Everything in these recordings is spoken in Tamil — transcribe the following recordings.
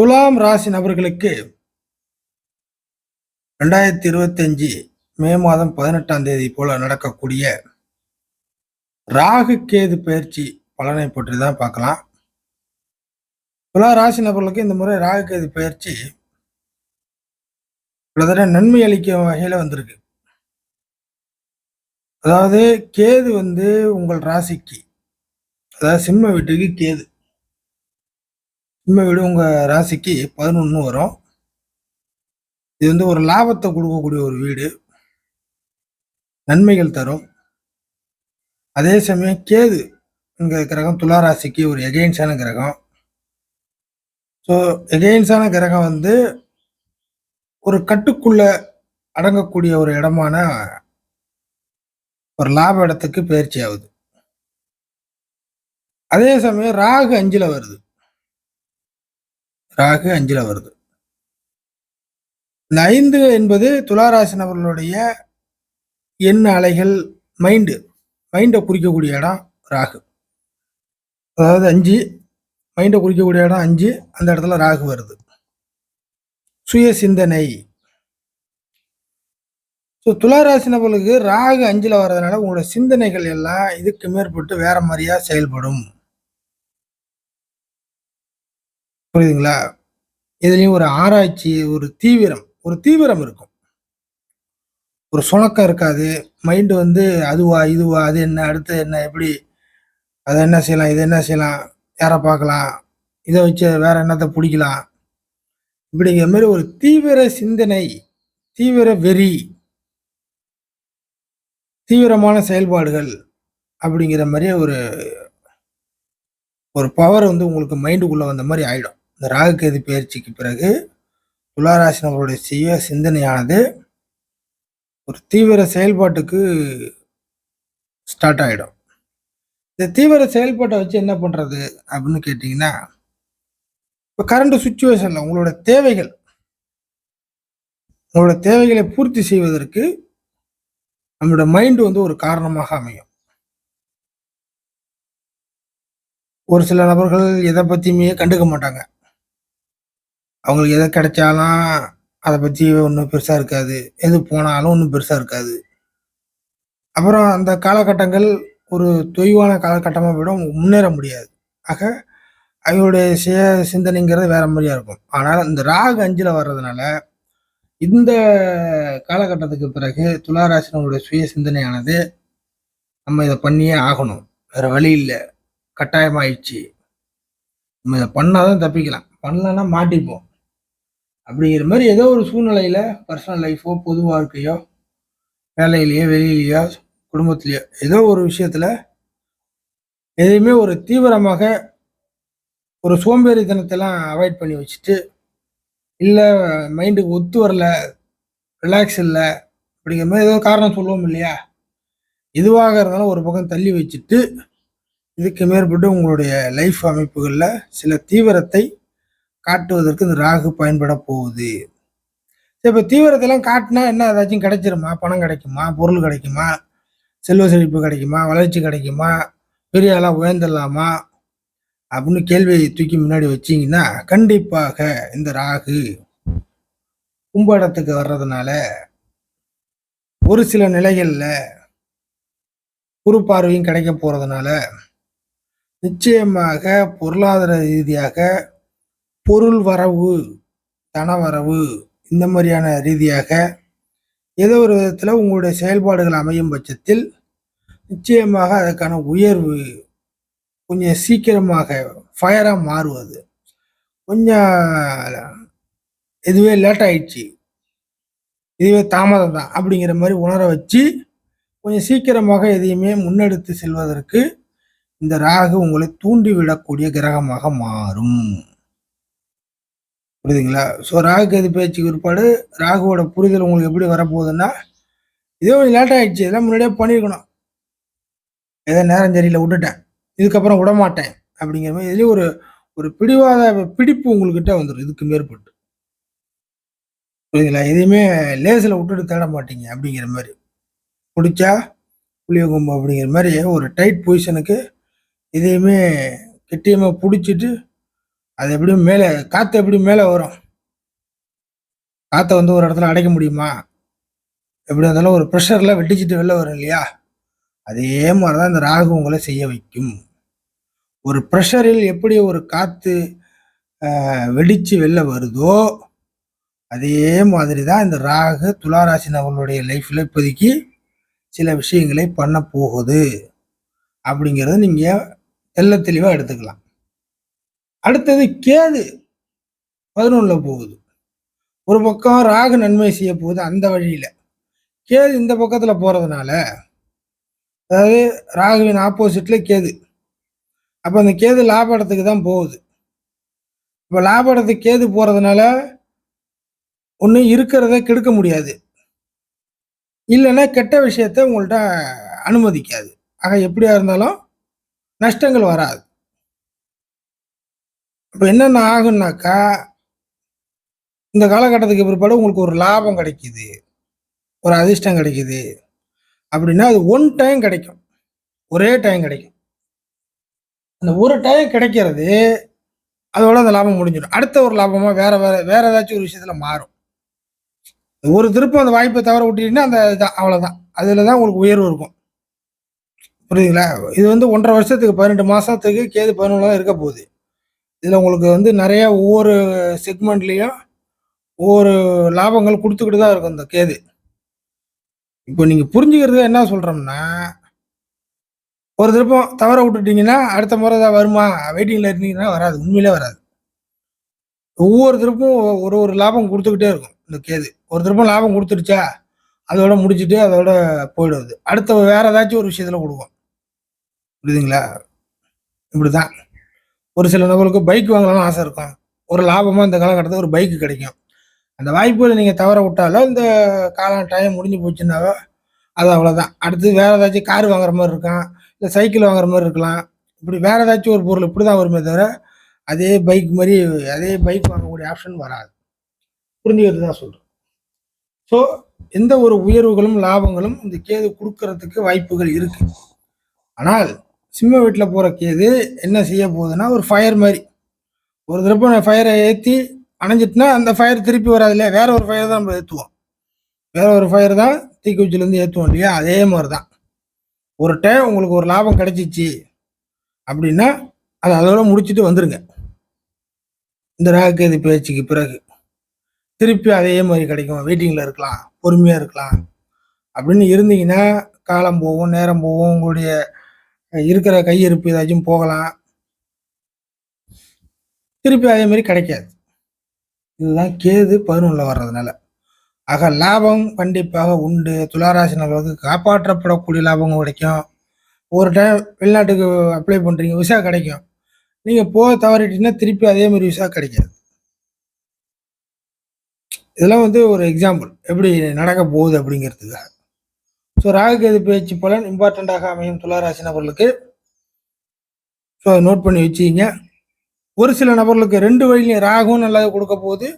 துலாம் ராசி நபர்களுக்கு ரெண்டாயிரத்தி இருபத்தஞ்சு மே மாதம் பதினெட்டாம் தேதி போல நடக்கக்கூடிய ராகு கேது பயிற்சி பலனை பற்றி தான் பார்க்கலாம். துலா ராசி நபர்களுக்கு இந்த முறை ராகு கேது பயிற்சி கிட்டத்தட்ட நன்மை அளிக்கும் வகையில் வந்திருக்கு. அதாவது கேது வந்து உங்கள் ராசிக்கு அதாவது சிம்ம வீட்டுக்கு கேது. உண்மை வீடு உங்கள் ராசிக்கு பதினொன்று வரும். இது வந்து ஒரு லாபத்தை கொடுக்கக்கூடிய ஒரு வீடு. நன்மைகள் தரும். அதே சமயம் கேது என்கிற கிரகம் துளாராசிக்கு ஒரு எகெயின்ஸான கிரகம். ஸோ எகெயின்ஸான கிரகம் வந்து ஒரு கட்டுக்குள்ள அடங்கக்கூடிய ஒரு இடமான ஒரு லாப இடத்துக்கு பயிற்சி ஆகுது. அதே சமயம் ராகு அஞ்சில் வருது. ராகு அஞ்சில் வருது. இந்த ஐந்து என்பது துளாராசி நபர்களுடைய எண்ண அலைகள் மைண்டு மைண்டை குறிக்கக்கூடிய இடம் ராகு. அதாவது அஞ்சு மைண்டை குறிக்கக்கூடிய இடம் அஞ்சு அந்த இடத்துல ராகு வருது. சுய சிந்தனை. ஸோ துளாராசி நபர்களுக்கு ராகு அஞ்சில் வர்றதுனால உங்களோட சிந்தனைகள் எல்லாம் இதுக்கு மேற்பட்டு வேற மாதிரியா செயல்படும். புரியுதுங்களா? இதுலேயும் ஒரு ஆராய்ச்சி ஒரு தீவிரம் ஒரு தீவிரம் இருக்கும். ஒரு சுணக்கம் இருக்காது. மைண்டு வந்து அதுவா இதுவா அது என்ன அடுத்து என்ன எப்படி அதை என்ன செய்யலாம் இதை என்ன செய்யலாம் யாரை பார்க்கலாம் இதை வச்சு வேற என்னத்தை பிடிக்கலாம். இப்படிங்கிற மாதிரி ஒரு தீவிர சிந்தனை தீவிர வெறி தீவிரமான செயல்பாடுகள் அப்படிங்கிற மாதிரி ஒரு ஒரு பவர் வந்து உங்களுக்கு மைண்டுக்குள்ளே வந்த மாதிரி ஆயிடும். இந்த ராகுகேது பயிற்சிக்கு பிறகு துளாராசி நபருடைய சுய சிந்தனையானது ஒரு தீவிர செயல்பாட்டுக்கு ஸ்டார்ட் ஆகிடும் இந்த தீவிர செயல்பாட்டை வச்சு என்ன பண்ணுறது அப்படின்னு கேட்டிங்கன்னா இப்போ கரண்ட் சுச்சுவேஷனில் உங்களோட தேவைகள் உங்களோட தேவைகளை பூர்த்தி செய்வதற்கு நம்மளோட மைண்டு வந்து ஒரு காரணமாக அமையும். ஒரு சில நபர்கள் எதை பற்றியுமே கண்டுக்க மாட்டாங்க. அவங்களுக்கு எதை கிடைச்சாலும் அதை பற்றி ஒன்றும் பெருசாக இருக்காது. எது போனாலும் ஒன்றும் பெருசாக இருக்காது. அப்புறம் அந்த காலகட்டங்கள் ஒரு தொய்வான காலகட்டமாக விட முன்னேற முடியாது. ஆக அவங்களுடைய சுய சிந்தனைங்கிறது வேற மாதிரியா இருக்கும். ஆனால் இந்த ராகு அஞ்சில் வர்றதுனால இந்த காலகட்டத்துக்கு பிறகு துளாராசினருடைய சுய சிந்தனையானது நம்ம இதை பண்ணியே ஆகணும். வேற வழி இல்லை. கட்டாயமாயிடுச்சு. நம்ம இதை பண்ணாதான் தப்பிக்கலாம். பண்ணலன்னா மாட்டிப்போம். அப்படிங்கிற மாதிரி ஏதோ ஒரு சூழ்நிலையில் பர்சனல் லைஃபோ பொது வாழ்க்கையோ வேலையிலையோ வெளியிலையோ குடும்பத்துலையோ ஏதோ ஒரு விஷயத்தில் எதையுமே ஒரு தீவிரமாக ஒரு சோம்பேறித்தனத்தெல்லாம் அவாய்ட் பண்ணி வச்சுட்டு இல்லை மைண்டுக்கு ஒத்து வரல ரிலாக்ஸ் இல்லை அப்படிங்கிற மாதிரி ஏதோ காரணம் சொல்லுவோம் இல்லையா? எதுவாக இருந்தாலும் ஒரு பக்கம் தள்ளி வச்சுட்டு இதுக்கு மேற்பட்டு உங்களுடைய லைஃப் அமைப்புகளில் சில தீவிரத்தை காட்டுவதற்கு இந்த ராகு பயன்பட போகுது. இப்போ தீவிரத்தெல்லாம் காட்டினா என்ன? ஏதாச்சும் கிடைச்சிருமா? பணம் கிடைக்குமா? பொருள் கிடைக்குமா? செல்வ செழிப்பு கிடைக்குமா? வளர்ச்சி கிடைக்குமா? பெரிய ஆளாக உயர்ந்துடலாமா? அப்படின்னு கேள்வியை தூக்கி முன்னாடி வச்சிங்கன்னா கண்டிப்பாக இந்த ராகு கும்படத்துக்கு வர்றதுனால ஒரு சில நிலைகளில் குறு பார்வையும் கிடைக்க போகிறதுனால நிச்சயமாக பொருளாதார ரீதியாக பொருள் வரவு தன வரவு இந்த மாதிரியான ரீதியாக ஏதோ ஒரு விதத்தில் உங்களுடைய செயல்பாடுகள் அமையும் பட்சத்தில் நிச்சயமாக அதற்கான உயர்வு கொஞ்சம் சீக்கிரமாக ஃபயராக மாறுவது. கொஞ்சம் இதுவே லேட் ஆயிடுச்சு. இதுவே தாமதம் தான் அப்படிங்கிற மாதிரி உணர வச்சு கொஞ்சம் சீக்கிரமாக எதையுமே முன்னெடுத்து செல்வதற்கு இந்த ராகு உங்களை தூண்டிவிடக்கூடிய கிரகமாக மாறும். புரியுதுங்களா? ஸோ ராகு கேது பேச்சுக்கு பிற்பாடு ராகுவோட புரிதல் உங்களுக்கு எப்படி வரப்போகுதுன்னா இதே கொஞ்சம் லேட் ஆகிடுச்சு இதெல்லாம் முன்னாடியே பண்ணியிருக்கணும் ஏதோ நேரம் சரியில்லை விட்டுட்டேன். இதுக்கப்புறம் விட மாட்டேன் அப்படிங்கிற மாதிரி இதுலேயும் ஒரு ஒரு பிடிவாத பிடிப்பு உங்கள்கிட்ட வந்துடும் இதுக்கு மேற்பட்டு. புரியுதுங்களா? எதையுமே லேசில் விட்டுட்டு தேட மாட்டீங்க அப்படிங்கிற மாதிரி. பிடிச்சா புளியகும்பு அப்படிங்கிற மாதிரி ஒரு டைட் பொசிஷனுக்கு எதையுமே கெட்டியமாக பிடிச்சிட்டு அது எப்படியும் மேலே காற்று எப்படி மேலே வரும். காற்றை வந்து ஒரு இடத்துல அடைக்க முடியுமா? எப்படி இருந்தாலும் ஒரு ப்ரெஷரில் வெட்டிச்சிட்டு வெளில வரும் இல்லையா? அதே மாதிரி தான் இந்த ராகு உங்களை செய்ய வைக்கும். ஒரு ப்ரெஷரில் எப்படி ஒரு காற்று வெடித்து வெளில வருதோ அதே மாதிரி தான் இந்த ராகு துளாராசி நபர்களுடைய லைஃப்பில் இப்போதைக்கு சில விஷயங்களை பண்ண போகுது. அப்படிங்கிறத நீங்கள் தெல்ல தெளிவாக எடுத்துக்கலாம். அடுத்தது கேது பதினொன்றில் போகுது. ஒரு பக்கம் ராகு நன்மை செய்ய போகுது அந்த வழியில். கேது இந்த பக்கத்தில் போகிறதுனால அதாவது ராகுவின் ஆப்போசிட்டில் கேது. அப்போ அந்த கேது லாப இடத்துக்கு தான் போகுது. இப்போ லாப இடத்துக்கு கேது போகிறதுனால ஒன்றும் இருக்கிறத கெடுக்க முடியாது. இல்லைன்னா கெட்ட விஷயத்த உங்கள்கிட்ட அனுமதிக்காது. ஆக எப்படியா இருந்தாலும் நஷ்டங்கள் வராது. இப்போ என்னென்ன ஆகும்னாக்கா இந்த காலகட்டத்துக்கு பிற்பாடு உங்களுக்கு ஒரு லாபம் கிடைக்குது. ஒரு அதிர்ஷ்டம் கிடைக்குது. அப்படின்னா அது ஒன் டைம் கிடைக்கும். ஒரே டைம் கிடைக்கும். அந்த ஒரு டைம் கிடைக்கிறது அதோட அந்த லாபம் முடிஞ்சிடும். அடுத்த ஒரு லாபமாக வேற வேற வேற ஏதாச்சும் ஒரு விஷயத்தில் மாறும். ஒரு திருப்பம் அந்த வாய்ப்பை தவற விட்டீங்கன்னா அந்த இதான் அவ்வளோதான் அதில் தான் உங்களுக்கு உயர்வு இருக்கும். புரியுதுங்களா? இது வந்து ஒன்றரை வருஷத்துக்கு பதினெட்டு மாதத்துக்கு கேது பதினொன்று தான் இருக்க போகுது. இதில் உங்களுக்கு வந்து நிறைய ஒவ்வொரு செக்மெண்ட்லேயும் ஒவ்வொரு லாபங்கள் கொடுத்துக்கிட்டு தான் இருக்கும் இந்த கேது. இப்போ நீங்கள் புரிஞ்சுக்கிறது என்ன சொல்கிறோம்னா ஒரு திருப்பம் தவற விட்டுட்டீங்கன்னா அடுத்த முறை தான் வருமா? வெயிட்டிங்கில் இருந்தீங்கன்னா வராது உண்மையிலே வராது. ஒவ்வொரு திருப்பும் ஒரு ஒரு லாபம் கொடுத்துக்கிட்டே இருக்கும் இந்த கேது. ஒரு திருப்பம் லாபம் கொடுத்துருச்சா அதோட முடிச்சுட்டு அதோட போயிடுவது. அடுத்த வேற ஏதாச்சும் ஒரு விஷயத்தில் கொடுக்கும். புரியுதுங்களா? இப்படி தான் ஒரு சில நபர்களுக்கு பைக் வாங்கலாம்னு ஆசை இருக்கும். ஒரு லாபமாக இந்த காலகட்டத்தில் ஒரு பைக்கு கிடைக்கும். அந்த வாய்ப்புகளை நீங்கள் தவற விட்டாலோ இந்த காலம் டைம் முடிஞ்சு போச்சுன்னாவோ அது அவ்வளோதான் அடுத்து வேறு ஏதாச்சும் கார் வாங்குற மாதிரி இருக்கலாம் இல்லை சைக்கிள் வாங்குற மாதிரி இருக்கலாம். இப்படி வேறு ஏதாச்சும் ஒரு பொருள் இப்படி தான் வருமே தவிர அதே பைக் மாதிரி அதே பைக் வாங்கக்கூடிய ஆப்ஷன் வராது. புரிஞ்சுக்கிறது தான் சொல்கிறேன் ஸோ எந்த ஒரு உயர்வுகளும் லாபங்களும் இந்த கேது கொடுக்கறதுக்கு வாய்ப்புகள் இருக்குது ஆனால் சிம்ம வீட்டில் போகிற கேது என்ன செய்ய போகுதுன்னா ஒரு ஃபயர் மாதிரி. ஒரு தடவை ஃபயரை ஏற்றி அணைஞ்சிட்டுனா அந்த ஃபயர் திருப்பி வராது இல்லையா வேற ஒரு ஃபயர் தான் நம்ம ஏற்றுவோம் வேற ஒரு ஃபயர் தான் தீக்குச்சிலேருந்து ஏற்றுவோம் இல்லையா? அதே மாதிரி தான் ஒரு டைம் உங்களுக்கு ஒரு லாபம் கிடைச்சிச்சு அப்படின்னா அதை அதோட முடிச்சுட்டு வந்துடுங்க இந்த ராகுகேது பேச்சுக்கு பிறகு. திருப்பி அதே மாதிரி கிடைக்கும். வெயிட்டிங்கில் இருக்கலாம் பொறுமையாக இருக்கலாம். அப்படின்னு இருந்தீங்கன்னா காலம் போகும் நேரம் போகும். உங்களுடைய இருக்கிற கையிருப்பு ஏதாச்சும் போகலாம். திருப்பி அதே மாதிரி கிடைக்காது. இதுதான் கேது பதினொன்றில் வர்றதுனால. ஆக லாபம் கண்டிப்பாக உண்டு. துளாராசி நபர்களுக்கு காப்பாற்றப்படக்கூடிய லாபம் கிடைக்கும். ஒரு டைம் வெளிநாட்டுக்கு அப்ளை பண்ணுறீங்க விசா கிடைக்கும். நீங்கள் போக தவறிட்டீங்கன்னா திருப்பி அதே மாதிரி விசா கிடைக்காது. இதெல்லாம் வந்து ஒரு எக்ஸாம்பிள் எப்படி நடக்க போகுது அப்படிங்கிறதுக்காக. ஸோ ராகுகேது பேச்சு பலன் இம்பார்ட்டண்ட்டாக அமையும் துளாராசி நபர்களுக்கு. ஸோ அதை நோட் பண்ணி வச்சுக்கிங்க. ஒரு சில நபர்களுக்கு ரெண்டு வழியிலையும் ராகும் நல்லா கொடுக்க போகுது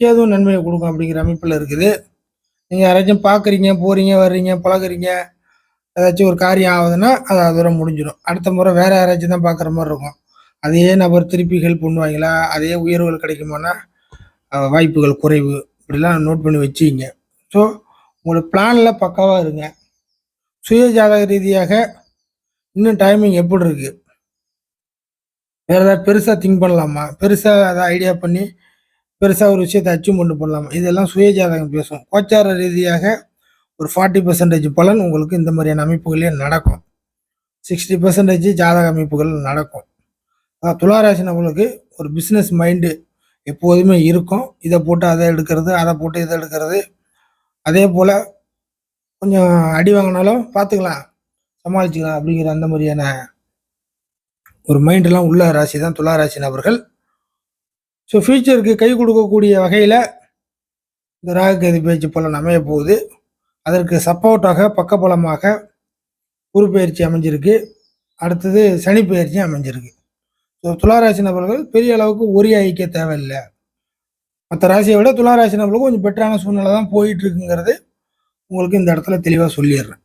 கேதுவும் நன்மையை கொடுக்கும் அப்படிங்கிற அமைப்பில் இருக்குது. நீங்கள் யாராச்சும் பார்க்குறீங்க போகிறீங்க வர்றீங்க பழகுறீங்க ஏதாச்சும் ஒரு காரியம் ஆகுதுன்னா அது அதோட முடிஞ்சிடும். அடுத்த முறை வேறு யாராச்சும் தான் பார்க்குற மாதிரி இருக்கும். அதே நபர் திருப்பி ஹெல்ப் பண்ணுவாங்களா? அதே உயர்வுகள் கிடைக்குமானா வாய்ப்புகள் குறைவு. இப்படிலாம் நோட் பண்ணி வச்சுக்கிங்க. ஸோ உங்களோட பிளானில் பக்காவாக இருங்க. சுய ஜாதக ரீதியாக இன்னும் டைமிங் எப்படி இருக்குது வேறு ஏதாவது பெருசாக திங்க் பண்ணலாமா? பெருசாக அதை ஐடியா பண்ணி பெருசாக ஒரு விஷயத்தை அச்சீவ்மெண்ட் பண்ணலாமா இதெல்லாம் சுய ஜாதகம் பேசும். கோச்சார ரீதியாக ஒரு ஃபார்ட்டி பர்சன்டேஜ் பலன் உங்களுக்கு இந்த மாதிரியான அமைப்புகளே நடக்கும். சிக்ஸ்டி பர்சன்டேஜ் ஜாதக அமைப்புகள் நடக்கும். துளாராசி நம்மளுக்கு ஒரு பிஸ்னஸ் மைண்டு எப்போதுமே இருக்கும். இதை போட்டு அதை எடுக்கிறது அதை போட்டு இதை எடுக்கிறது. அதே போல் கொஞ்சம் அடி வாங்கினாலும் பார்த்துக்கலாம் சமாளிச்சுக்கலாம் அப்படிங்கிற அந்த மாதிரியான ஒரு மைண்டெல்லாம் உள்ள ராசி தான் துலா ராசி நபர்கள். ஸோ ஃபியூச்சருக்கு கை கொடுக்கக்கூடிய வகையில் இந்த ராகுகேது பேச்சு பலன் அமைய போகுது. அதற்கு சப்போர்ட்டாக பக்கபலமாக குரு பயிற்சி அமைஞ்சிருக்கு. அடுத்தது சனி பயிற்சி அமைஞ்சிருக்கு. ஸோ துளாராசி நபர்கள் பெரிய அளவுக்கு ஒரே ஐக்கிய தேவையில்லை. மற்ற ராசியை விட துளாராசி நம்மளுக்கு கொஞ்சம் பெட்டரான சூழ்நிலை தான் போயிட்டு இருக்குங்கிறது உங்களுக்கு இந்த இடத்துல தெளிவாக சொல்லிடுறேன்.